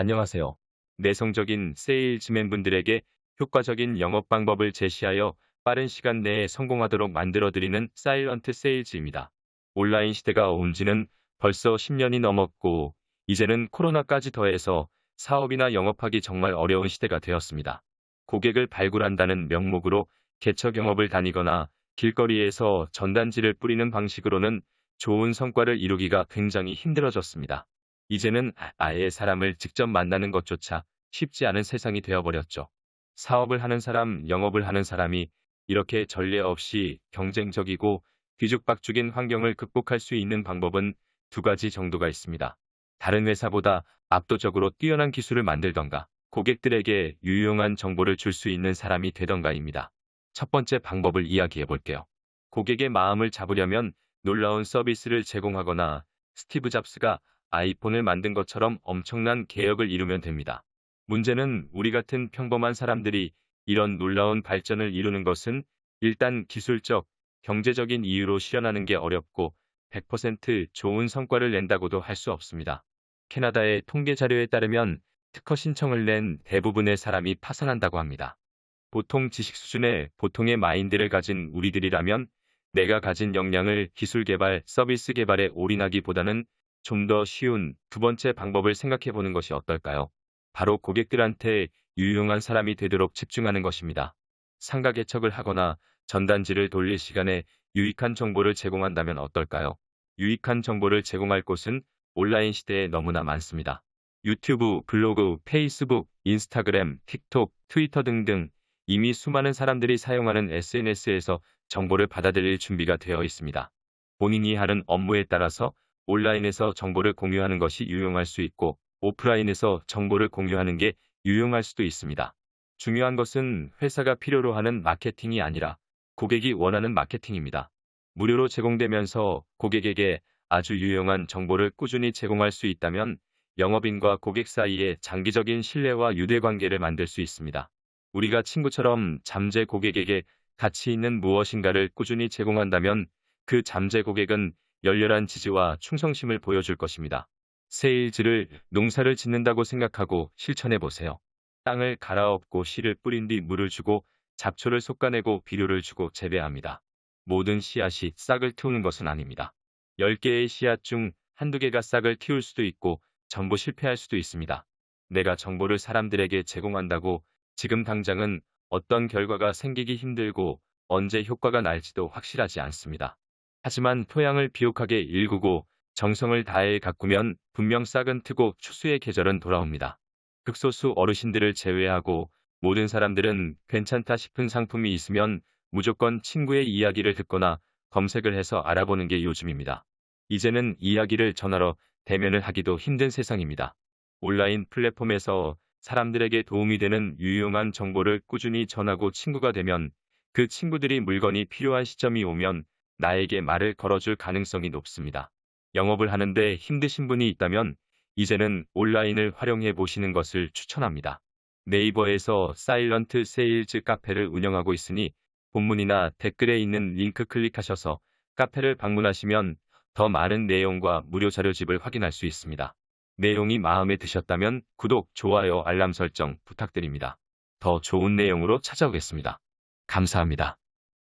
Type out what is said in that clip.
안녕하세요. 내성적인 세일즈맨분들에게 효과적인 영업 방법을 제시하여 빠른 시간 내에 성공하도록 만들어드리는 사일런트 세일즈입니다. 온라인 시대가 온 지는 벌써 10년이 넘었고, 이제는 코로나까지 더해서 사업이나 영업하기 정말 어려운 시대가 되었습니다. 고객을 발굴한다는 명목으로 개척 영업을 다니거나 길거리에서 전단지를 뿌리는 방식으로는 좋은 성과를 이루기가 굉장히 힘들어졌습니다. 이제는 아예 사람을 직접 만나는 것조차 쉽지 않은 세상이 되어버렸죠. 사업을 하는 사람, 영업을 하는 사람이 이렇게 전례 없이 경쟁적이고 뒤죽박죽인 환경을 극복할 수 있는 방법은 두 가지 정도가 있습니다. 다른 회사보다 압도적으로 뛰어난 기술을 만들던가 고객들에게 유용한 정보를 줄 수 있는 사람이 되던가입니다. 첫 번째 방법을 이야기해 볼게요. 고객의 마음을 잡으려면 놀라운 서비스를 제공하거나 스티브 잡스가 아이폰을 만든 것처럼 엄청난 개혁을 이루면 됩니다. 문제는 우리 같은 평범한 사람들이 이런 놀라운 발전을 이루는 것은 일단 기술적, 경제적인 이유로 실현하는 게 어렵고 100% 좋은 성과를 낸다고도 할 수 없습니다. 캐나다의 통계 자료에 따르면 특허 신청을 낸 대부분의 사람이 파산한다고 합니다. 보통 지식 수준의 보통의 마인드를 가진 우리들이라면 내가 가진 역량을 기술 개발, 서비스 개발에 올인하기보다는 좀 더 쉬운 두 번째 방법을 생각해 보는 것이 어떨까요? 바로 고객들한테 유용한 사람이 되도록 집중하는 것입니다. 상가 개척을 하거나 전단지를 돌릴 시간에 유익한 정보를 제공한다면 어떨까요? 유익한 정보를 제공할 곳은 온라인 시대에 너무나 많습니다. 유튜브, 블로그, 페이스북, 인스타그램, 틱톡, 트위터 등등 이미 수많은 사람들이 사용하는 SNS에서 정보를 받아들일 준비가 되어 있습니다. 본인이 하는 업무에 따라서 온라인에서 정보를 공유하는 것이 유용할 수 있고 오프라인에서 정보를 공유하는 게 유용할 수도 있습니다. 중요한 것은 회사가 필요로 하는 마케팅이 아니라 고객이 원하는 마케팅입니다. 무료로 제공되면서 고객에게 아주 유용한 정보를 꾸준히 제공할 수 있다면 영업인과 고객 사이에 장기적인 신뢰와 유대관계를 만들 수 있습니다. 우리가 친구처럼 잠재 고객에게 가치 있는 무엇인가를 꾸준히 제공한다면 그 잠재 고객은 열렬한 지지와 충성심을 보여줄 것입니다. 세일즈를 농사를 짓는다고 생각하고 실천해 보세요. 땅을 갈아엎고 씨를 뿌린 뒤 물을 주고 잡초를 솎아내고 비료를 주고 재배합니다. 모든 씨앗이 싹을 틔우는 것은 아닙니다. 10개의 씨앗 중 한두 개가 싹을 틔울 수도 있고 전부 실패할 수도 있습니다. 내가 정보를 사람들에게 제공한다고 지금 당장은 어떤 결과가 생기기 힘들고 언제 효과가 날지도 확실하지 않습니다. 하지만 토양을 비옥하게 일구고 정성을 다해 가꾸면 분명 싹은 트고 추수의 계절은 돌아옵니다. 극소수 어르신들을 제외하고 모든 사람들은 괜찮다 싶은 상품이 있으면 무조건 친구의 이야기를 듣거나 검색을 해서 알아보는 게 요즘입니다. 이제는 이야기를 전화로 대면을 하기도 힘든 세상입니다. 온라인 플랫폼에서 사람들에게 도움이 되는 유용한 정보를 꾸준히 전하고 친구가 되면 그 친구들이 물건이 필요한 시점이 오면 나에게 말을 걸어줄 가능성이 높습니다. 영업을 하는데 힘드신 분이 있다면 이제는 온라인을 활용해 보시는 것을 추천합니다. 네이버에서 사일런트 세일즈 카페를 운영하고 있으니 본문이나 댓글에 있는 링크 클릭하셔서 카페를 방문하시면 더 많은 내용과 무료 자료집을 확인할 수 있습니다. 내용이 마음에 드셨다면 구독, 좋아요, 알람 설정 부탁드립니다. 더 좋은 내용으로 찾아오겠습니다. 감사합니다.